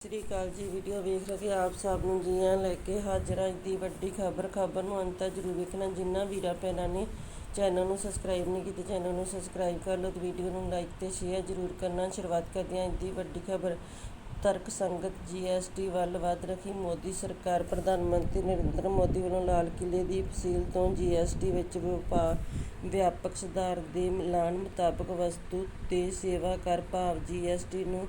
ਸ੍ਰੀ ਅਕਾਲ ਜੀ, ਵੀਡੀਓ ਵੇਖ ਰਹੇ ਆਪ ਸਭ ਨੂੰ ਜੀ ਆਇਆਂ ਲੈ ਕੇ ਹਾਜ਼ਰ ਹਾਂ ਅੱਜ ਦੀ ਵੱਡੀ ਖਬਰ। ਖਬਰ ਨੂੰ ਅੰਤ ਤੱਕ ਜ਼ਰੂਰ ਵੇਖਣਾ। ਜਿਨ੍ਹਾਂ ਵੀਰਾਂ ਭੈਣਾਂ ਨੇ ਚੈਨਲ ਨੂੰ ਸਬਸਕ੍ਰਾਈਬ ਨਹੀਂ ਕੀਤਾ, ਚੈਨਲ ਨੂੰ ਸਬਸਕ੍ਰਾਈਬ ਕਰ ਲਓ ਤੇ ਵੀਡੀਓ ਨੂੰ ਲਾਈਕ ਤੇ ਸ਼ੇਅਰ ਜ਼ਰੂਰ ਕਰਨਾ। ਸ਼ੁਰੂਆਤ ਕਰਦੇ ਹਾਂ ਅੱਜ ਦੀ ਵੱਡੀ ਖਬਰ। ਤਰਕ ਸੰਗਤ ਜੀਐਸਟੀ ਵੱਲ ਵੱਧ ਰਹੀ ਮੋਦੀ ਸਰਕਾਰ। ਪ੍ਰਧਾਨ ਮੰਤਰੀ ਨਰਿੰਦਰ ਮੋਦੀ ਵੱਲੋਂ ਲਾਲ ਕਿਲੇ ਦੀ ਫਸੀਲ ਤੋਂ ਜੀਐਸਟੀ ਵਿੱਚ ਵਪਾਰ ਵਿਆਪਕ ਸੁਧਾਰ ਦੇ ਐਲਾਨ ਮੁਤਾਬਕ ਵਸਤੂ ਤੇ ਸੇਵਾ ਕਰ ਭਾਵ ਜੀਐਸਟੀ ਨੂੰ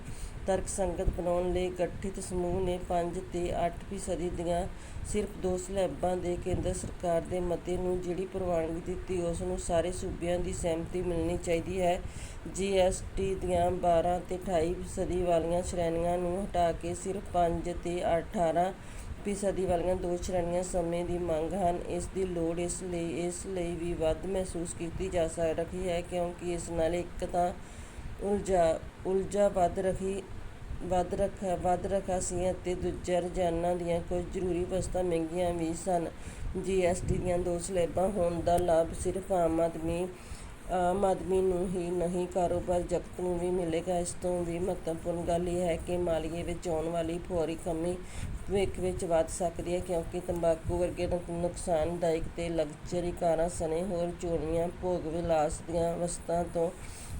ਤਰਕਸੰਗਤ ਬਣਾਉਣ ਲਈ ਗਠਿਤ ਸਮੂਹ ਨੇ ਪੰਜ ਤੇ 8 ਫੀਸਦੀ ਦੀਆਂ ਸਿਰਫ ਦੋ ਸਲੈਬਾਂ ਦੇ ਕੇਂਦਰ ਸਰਕਾਰ ਦੇ ਮਤੇ ਨੂੰ ਜਿਹੜੀ ਪ੍ਰਵਾਨਗੀ ਦਿੱਤੀ, ਉਸ ਨੂੰ ਸਾਰੇ ਸੂਬਿਆਂ ਦੀ ਸਹਿਮਤੀ ਮਿਲਣੀ ਚਾਹੀਦੀ ਹੈ। ਜੀਐਸਟੀ ਦੀਆਂ 12 ਤੇ 28 ਫੀਸਦੀ ਵਾਲੀਆਂ ਸ਼੍ਰੇਣੀਆਂ ਨੂੰ ਹਟਾ ਕੇ ਸਿਰਫ ਪੰਜ ਤੇ 18 ਫੀਸਦੀ ਵਾਲੀਆਂ ਦੋ ਸ਼੍ਰੇਣੀਆਂ ਸਮੇਂ ਦੀ ਮੰਗ ਹਨ। ਇਸ ਦੀ ਲੋੜ ਇਸ ਲਈ ਇਸ ਲਈ ਵੀ ਵੱਧ ਮਹਿਸੂਸ ਕੀਤੀ ਜਾ ਸਕ ਰਹੀ ਹੈ ਕਿਉਂਕਿ ਇਸ ਨਾਲ ਇੱਕ ਤਾਂ ਉਲਝਾ ਉਲਝਾ ਵੱਧ ਰਹੀ, ਵੱਧ ਰੱਖਾ ਵੱਧ ਰੱਖਾ ਸੀ ਅਤੇ ਦੂਜਾ ਰੋਜ਼ਾਨਾ ਦੀਆਂ ਕੁਝ ਜ਼ਰੂਰੀ ਵਸਤਾਂ ਮਹਿੰਗੀਆਂ ਵੀ ਸਨ। ਜੀਐਸਟੀ ਦੀਆਂ ਦੋ ਸਲੈਬਾਂ ਹੋਣ ਦਾ ਲਾਭ ਸਿਰਫ ਆਮ ਆਦਮੀ ਆਮ ਆਦਮੀ ਨੂੰ ਹੀ ਨਹੀਂ, ਕਾਰੋਬਾਰ ਜਗਤ ਨੂੰ ਵੀ ਮਿਲੇਗਾ। ਇਸ ਤੋਂ ਵੀ ਮਹੱਤਵਪੂਰਨ ਗੱਲ ਇਹ ਹੈ ਕਿ ਮਾਲੀਏ ਵਿੱਚ ਆਉਣ ਵਾਲੀ ਫੌਰੀ ਕਮੀ ਭਵਿੱਖ ਵਿੱਚ ਵੱਧ ਸਕਦੀ ਹੈ, ਕਿਉਂਕਿ ਤੰਬਾਕੂ ਵਰਗੇ ਨੁਕਸਾਨਦਾਇਕ ਤੇ ਲਗਜ਼ਰੀ ਕਾਰਾਂ ਸਣੇ ਹੋਰ ਚੋਣੀਆਂ ਭੋਗ ਵਿਲਾਸ ਦੀਆਂ ਵਸਤਾਂ ਤੋਂ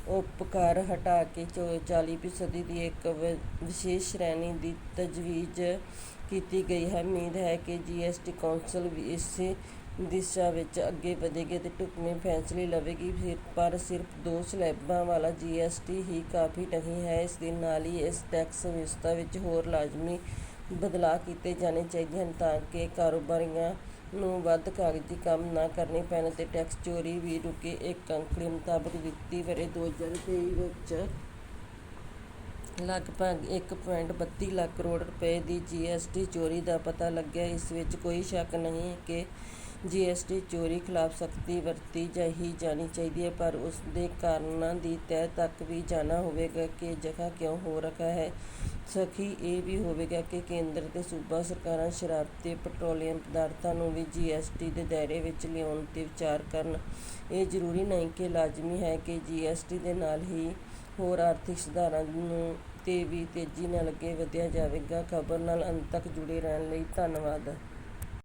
ਉਪਕਾਰ ਹਟਾ ਕੇ ਚੋ- 40 ਫੀਸਦੀ ਦੀ ਇੱਕ ਵ- ਵਿਸ਼ੇਸ਼ ਸ਼੍ਰੇਣੀ ਦੀ ਤਜਵੀਜ਼ ਕੀਤੀ ਗਈ ਹੈ। ਉਮੀਦ ਹੈ ਕਿ ਜੀਐਸਟੀ ਕੌਂਸਲ ਵੀ ਇਸੇ ਦਿਸ਼ਾ ਵਿੱਚ ਅੱਗੇ ਵਧੇਗੀ ਅਤੇ ਢੁਕਵੇਂ ਫੈਸਲੇ ਲਵੇਗੀ। ਫਿਰ ਪਰ ਸਿਰਫ ਦੋ ਸਲੈਬਾਂ ਵਾਲਾ ਜੀਐਸਟੀ ਹੀ ਕਾਫੀ ਨਹੀਂ ਹੈ। ਇਸ ਦੇ ਨਾਲ ਹੀ ਇਸ ਟੈਕਸ ਵਿਵਸਥਾ ਵਿੱਚ ਹੋਰ ਲਾਜ਼ਮੀ ਬਦਲਾਅ ਕੀਤੇ ਜਾਣੇ ਚਾਹੀਦੇ ਹਨ ਤਾਂ ਕਿ ਕਾਰੋਬਾਰੀਆਂ ਨੂੰ ਵੱਧ ਕਾਗਜ਼ੀ ਕੰਮ ਨਾ ਕਰਨੇ ਪੈਣ ਅਤੇ ਟੈਕਸ ਚੋਰੀ ਵੀ ਰੁਕੇ ਇੱਕ ਅੰਕੜੇ ਮੁਤਾਬਕ ਵਿੱਤੀ ਵਰ੍ਹੇ 2023 ਵਿੱਚ ਲਗਭਗ 1.32 ਲੱਖ ਕਰੋੜ ਰੁਪਏ ਦੀ ਜੀਐਸਟੀ ਚੋਰੀ ਦਾ ਪਤਾ ਲੱਗਿਆ। ਇਸ ਵਿੱਚ ਕੋਈ ਸ਼ੱਕ ਨਹੀਂ ਹੈ ਕਿ ਜੀਐਸਟੀ ਚੋਰੀ ਖਿਲਾਫ ਸਖਤੀ ਵਰਤੀ ਜਾਹੀ ਜਾਣੀ ਚਾਹੀਦੀ ਹੈ, ਪਰ ਉਸ ਦੇ ਕਾਰਨਾਂ ਦੀ ਤਹਿ ਤੱਕ ਵੀ ਜਾਣਾ ਹੋਵੇਗਾ ਕਿ ਜਗ੍ਹਾ ਕਿਉਂ ਹੋ ਰਿਹਾ ਹੈ। ਸਖੀ ਇਹ ਵੀ ਹੋਵੇਗਾ ਕਿ ਕੇਂਦਰ ਅਤੇ ਸੂਬਾ ਸਰਕਾਰਾਂ ਸ਼ਰਾਬ ਅਤੇ ਪੈਟਰੋਲੀਅਮ ਪਦਾਰਥਾਂ ਨੂੰ ਵੀ ਜੀ ਐੱਸ ਟੀ ਦੇ ਦਾਇਰੇ ਵਿੱਚ ਲਿਆਉਣ ਤੇ ਵਿਚਾਰ ਕਰਨ। ਇਹ ਜ਼ਰੂਰੀ ਨਹੀਂ ਕਿ ਲਾਜ਼ਮੀ ਹੈ ਕਿ ਜੀ ਐੱਸ ਟੀ ਦੇ ਨਾਲ ਹੀ ਹੋਰ ਆਰਥਿਕ ਸੁਧਾਰਾਂ ਨੂੰ ਤੇ ਵੀ ਤੇਜ਼ੀ ਨਾਲ ਅੱਗੇ ਵਧਿਆ ਜਾਵੇਗਾ। ਖਬਰ ਨਾਲ ਅੰਤ ਤੱਕ ਜੁੜੇ ਰਹਿਣ ਲਈ ਧੰਨਵਾਦ।